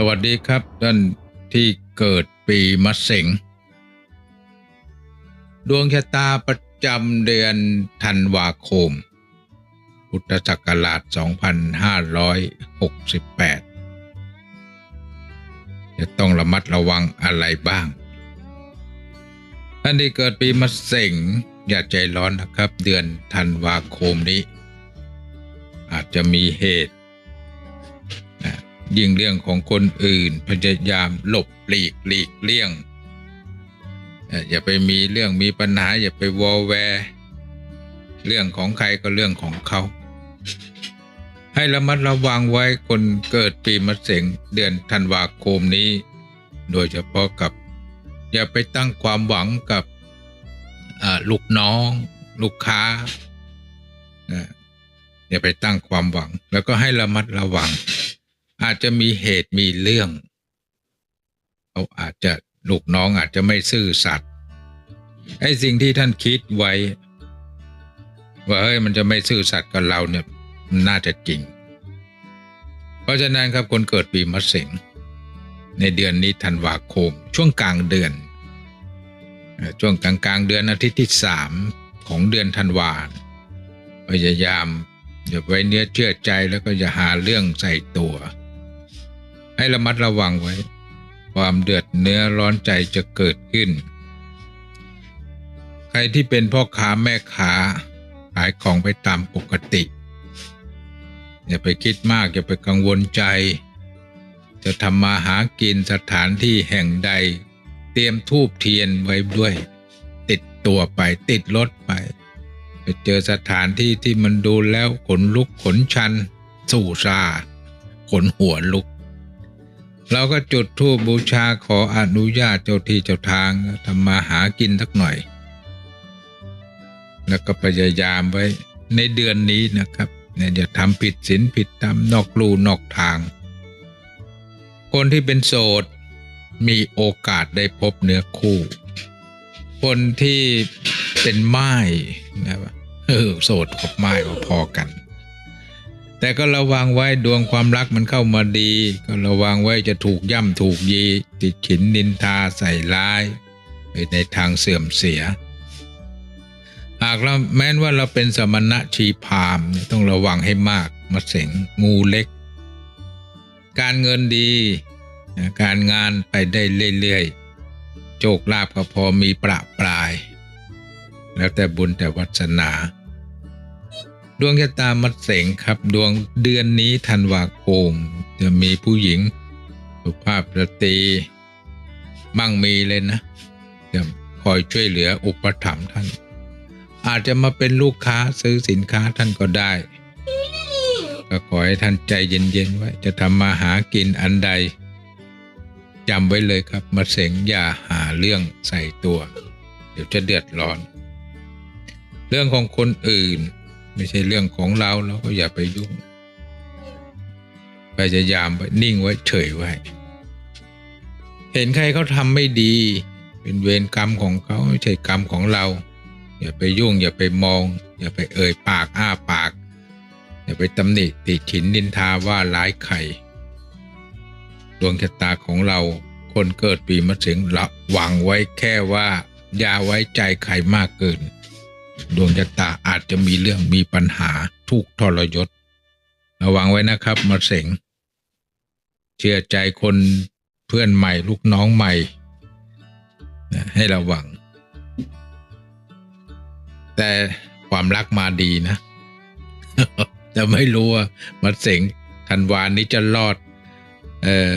สวัสดีครับท่านที่เกิดปีมะเสงดวงชะตาประจำเดือนธันวาคม พุทธศักราช 2568 จะต้องระมัดระวังอะไรบ้าง ท่านที่เกิดปีมะเสงอย่าใจร้อนนะครับ เดือนธันวาคมนี้ อาจจะมีเหตุ ยิ่งเรื่องของคนอื่นพยายามหลบหลีกหลีกเลี่ยง อย่าไปมีเรื่องมีปัญหา อย่าไปวอแวร์เรื่องของใครก็เรื่องของเขา ให้ระมัดระวังไว้คนเกิดปีมะเสงเดือนธันวาคมนี้ โดยเฉพาะกับ อย่าไปตั้งความหวังกับลูกน้อง ลูกค้าอย่าไปตั้งความหวัง แล้วก็ให้ระมัดระวัง อาจจะมีเหตุมีเรื่องเขาอาจจะลูกน้องอาจจะไม่ซื่อสัตย์ไอ้สิ่งที่ท่านคิดไว้ ว่าเฮ้ยมันจะไม่ซื่อสัตย์กับเราเนี่ยมันน่าจะจริง เพราะฉะนั้นครับคนเกิดปีมะเสงในเดือนนี้ธันวาคม ช่วงกลางเดือนช่วงกลางกลางเดือนอาทิตย์ที่สามของเดือนธันวาพยายามอย่าไว้เนื้อเชื่อใจแล้วก็อย่าหาเรื่องใส่ตัว ให้ระมัดระวังไว้ ความเดือดเนื้อร้อนใจจะเกิดขึ้น ใครที่เป็นพ่อค้าแม่ค้าขายของไปตามปกติ อย่าไปคิดมาก อย่าไปกังวลใจ จะทำมาหากินสถานที่แห่งใด เตรียมทูบเทียนไว้ด้วย ติดตัวไปติดรถไปไปเจอสถานที่ที่มันดูแล้วขนลุกขนชัน สู่ซาขนหัวลุก เราก็จุดธูปบูชาขออนุญาตเจ้าที่เจ้าทางทำมาหากินสักหน่อย แล้วก็พยายามไว้ในเดือนนี้นะครับเนี่ยอย่าทำผิดศีลผิดธรรมนอกลูนอกทาง คนที่เป็นโสดมีโอกาสได้พบเนื้อคู่ คนที่เป็นไม้นะครับเออโสดกับไม้พอๆกัน แต่ก็ระวังไว้ดวงความรักมันเข้ามาดี ก็ระวังไว้จะถูกย่ำถูกยี ติดฉินนินทาใส่ร้าย ไปในทางเสื่อมเสีย หากเราแม้นว่าเราเป็นสมณะชีพามต้องระวังให้มากมาเสงงูเล็ก การเงินดี การงานไปได้เรื่อยๆโชคลาภก็พอมีประปราย แล้วแต่บุญแต่วัสนา ดวงชะตามัดเสงครับ ดวงเดือนนี้ธันวาคมจะมีผู้หญิง สุภาพสตรีมั่งมีเลยนะจะคอยช่วยเหลืออุปถัมภ์ท่าน อาจจะมาเป็นลูกค้าซื้อสินค้าท่านก็ได้ ก็ขอให้ท่านใจเย็นๆไว้จะทำมาหากินอันใดจำไว้เลยครับมาเสงอย่าหาเรื่องใส่ตัว เดี๋ยวจะเดือดร้อน เรื่องของคนอื่น ไม่ใช่เรื่องของเราเราก็อย่าไปยุ่งพยายามไว้นิ่งไว้เฉยไว้ เห็นใครเขาทำไม่ดี เป็นเวรกรรมของเขาไม่ใช่กรรมของเรา อย่าไปยุ่ง อย่าไปมอง อย่าไปเอ่ยปากอ้าปาก อย่าไปตำหนิติฉินนินทาว่าร้ายใครดวงชะตาของเราคนเกิดปีมะเสงระวังไว้แค่ว่า อย่าไว้ใจใครมากเกิน ดวงชะตาอาจจะมีเรื่องมีปัญหาทุกทรยศ ระวังไว้นะครับมะเสงเชื่อใจคนเพื่อนใหม่ลูกน้องใหม่ ให้ระวัง แต่ความรักมาดีนะ จะไม่รู้ว่ามาเสงธันวานี้จะรอดเออ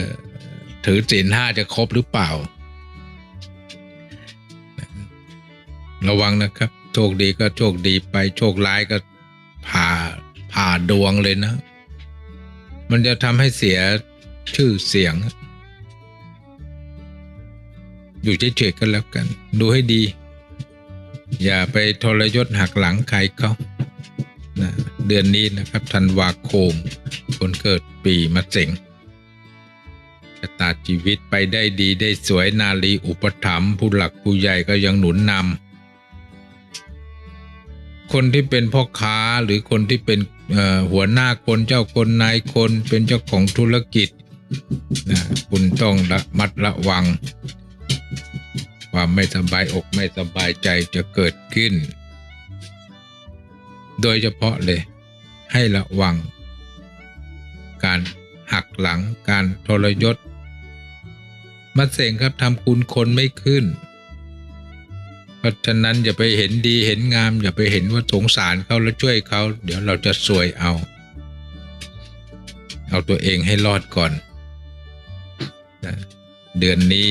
ถือศีลห้าจะครบหรือเปล่า ระวังนะครับ โชคดีก็โชคดีไป โชคร้ายก็ผ่าผ่าดวงเลยนะ มันจะทำให้เสียชื่อเสียง อยู่เฉยๆกันแล้วกัน ดูให้ดี อย่าไปทรยศหักหลังใครเขานะเดือนนี้นะครับธันวาคม คนเกิดปีมะเสงชะตาชีวิตไปได้ดีได้สวยนาลีอุปถัมภ์ผู้หลักผู้ใหญ่ก็ยังหนุนนำ คนที่เป็นพ่อค้าหรือคนที่เป็นหัวหน้าคนเจ้าคนนายคนเป็นเจ้าของธุรกิจนะคุณต้องระมัดระวัง ความไม่สบายอกไม่สบายใจจะเกิดขึ้น โดยเฉพาะเลย ให้ระวัง การหักหลังการทรยศมัดเสงครับทำคุณคนไม่ขึ้น เพราะฉะนั้นอย่าไปเห็นดีเห็นงาม อย่าไปเห็นว่าสงสารเขาแล้วช่วยเขา เดี๋ยวเราจะซวยเอา เอาตัวเองให้รอดก่อนนะเดือนนี้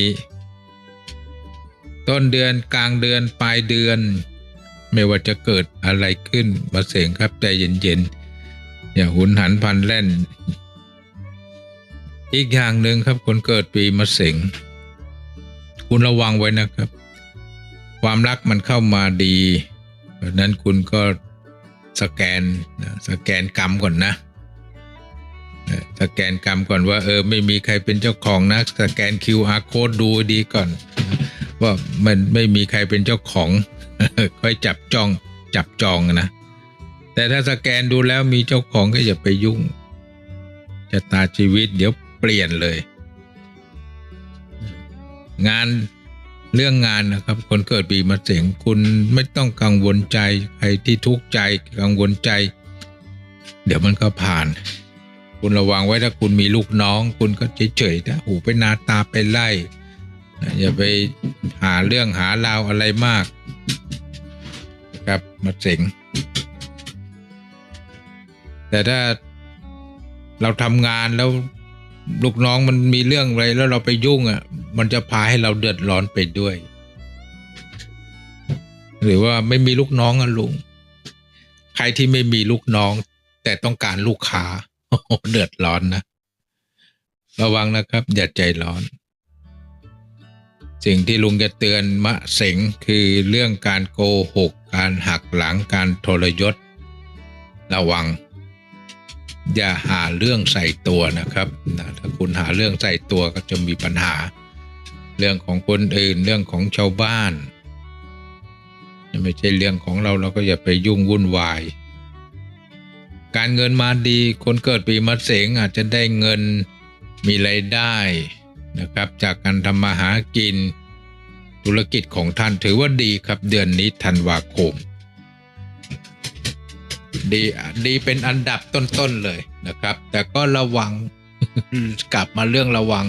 ต้นเดือนกลางเดือนปลายเดือน ไม่ว่าจะเกิดอะไรขึ้นมาเสงครับใจเย็นๆ อย่าหุนหันพันแล่น อีกอย่างหนึ่งครับคนเกิดปีมะเสงคุณระวังไว้นะครับ ความรักมันเข้ามาดีเพราะนั้นคุณก็สแกนนะสแกนกรรมก่อนนะ สแกนกรรมก่อนว่า เออไม่มีใครเป็นเจ้าของนะ สแกน QR code ดูดีก่อน ว่ามันไม่มีใครเป็นเจ้าของ ค่อยจับจ้องจับจองนะ แต่ถ้าสแกนดูแล้วมีเจ้าของก็อย่าไปยุ่งชะตาชีวิตเดี๋ยวเปลี่ยนเลย งาน เรื่องงานนะครับ คนเกิดปีมะเสงคุณไม่ต้องกังวลใจใครที่ทุกข์ใจกังวลใจ เดี๋ยวมันก็ผ่าน คุณระวังไว้ถ้าคุณมีลูกน้อง คุณก็เฉยๆนะหูไปนาตาไปไล่อย่าไปหาเรื่องหาราวอะไรมากครับมาเสงแต่ถ้าเราทำงานแล้ว ลูกน้องมันมีเรื่องอะไรแล้วเราไปยุ่งอะ มันจะพาให้เราเดือดร้อนไปด้วย หรือว่าไม่มีลูกน้องอะลุง ใครที่ไม่มีลูกน้อง แต่ต้องการลูกค้าโอ้เดือดร้อนนะระวังนะครับ อย่าใจร้อน สิ่งที่ลุงจะเตือนมะเสงคือเรื่องการโกหก การหักหลังการทรยศ ระวัง อย่าหาเรื่องใส่ตัวนะครับนะถ้าคุณหาเรื่องใส่ตัวก็จะมีปัญหา เรื่องของคนอื่นเรื่องของชาวบ้านไม่ใช่เรื่องของเราเราก็อย่าไปยุ่งวุ่นวาย การเงินมาดี คนเกิดปีมะเสงอาจจะได้เงินมีไรายได้นะครับ จากการทำมาหากิน ธุรกิจของท่านถือว่าดีครับเดือนนี้ธันวาคม ดีดีเป็นอันดับต้นๆเลยนะครับ แต่ก็ระวังกลับมาเรื่องระวัง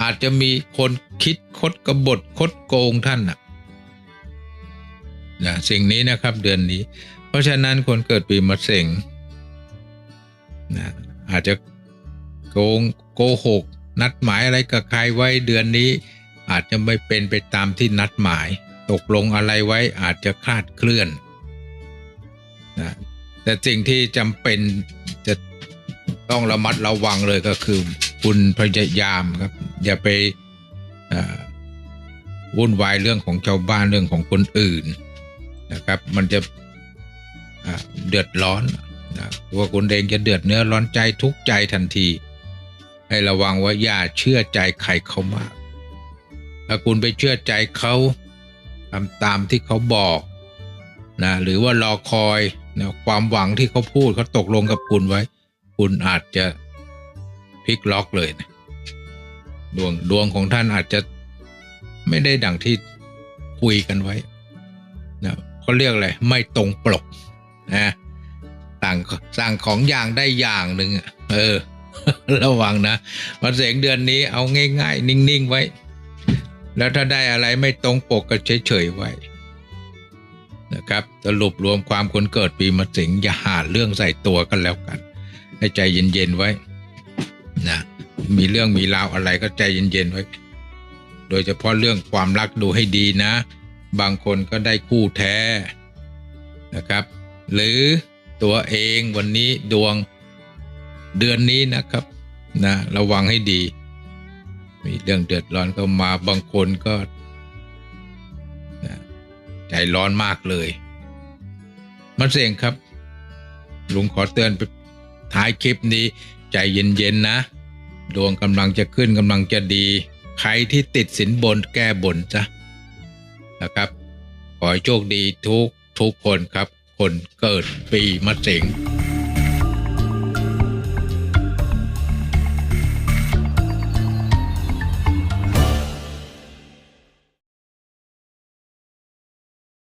อาจจะมีคนคิดคดกบฏคดโกงท่านนะนะสิ่งนี้นะครับเดือนนี้ เพราะฉะนั้นคนเกิดปีมะเสงนะอาจจะโกงโกหก นัดหมายอะไรกับใครไว้เดือนนี้ อาจจะไม่เป็นไปตามที่นัดหมาย ตกลงอะไรไว้อาจจะคลาดเคลื่อน นะแต่สิ่งที่จำเป็นจะต้องระมัดระวังเลยก็คือ คุณพยายามครับ อย่าไปวุ่นวายเรื่องของชาวบ้านเรื่องของคนอื่นนะครับ มันจะเดือดร้อนนะตัวคุณเองจะเดือดเนื้อร้อนใจทุกใจทันที ให้ระวังว่าอย่าเชื่อใจใครเขามากถ้าคุณไปเชื่อใจเขาทำตามที่เขาบอกนะหรือว่ารอคอย นะความหวังที่เขาพูดเขาตกลงกับคุณไว้ คุณอาจจะพลิกล็อกเลยนะดวงดวงของท่านอาจจะไม่ได้ดังที่คุยกันไว้นะเขาเรียกอะไรไม่ตรงปกนะสั่งสั่งของอย่างได้อย่างหนึ่งเออ ระวังนะวันเสงเดือนนี้เอาง่าย ๆ นิ่ง ๆ ไว้ แล้วถ้าได้อะไรไม่ตรงปกก็เฉย ๆ ไว้ นะครับสรุปรวมความคนเกิดปีมะเสงอย่าหาเรื่องใส่ตัวกันแล้วกัน ให้ใจเย็นๆไว้นะมีเรื่องมีราวอะไรก็ใจเย็นๆไว้ โดยเฉพาะเรื่องความรักดูให้ดีนะ บางคนก็ได้คู่แท้นะครับ หรือตัวเองวันนี้ดวงเดือนนี้นะครับนะระวังให้ดี มีเรื่องเดือดร้อนเข้ามาบางคนก็ ใจร้อนมากเลย มันเสียงครับ ลุงขอเตือนไปท้ายคลิปนี้ ใจเย็นๆนะ ดวงกำลังจะขึ้นกำลังจะดี ใครที่ติดสินบนแก้บนจ้ะนะครับ ขอให้โชคดีทุกทุกคนครับ คนเกิดปีมะเสง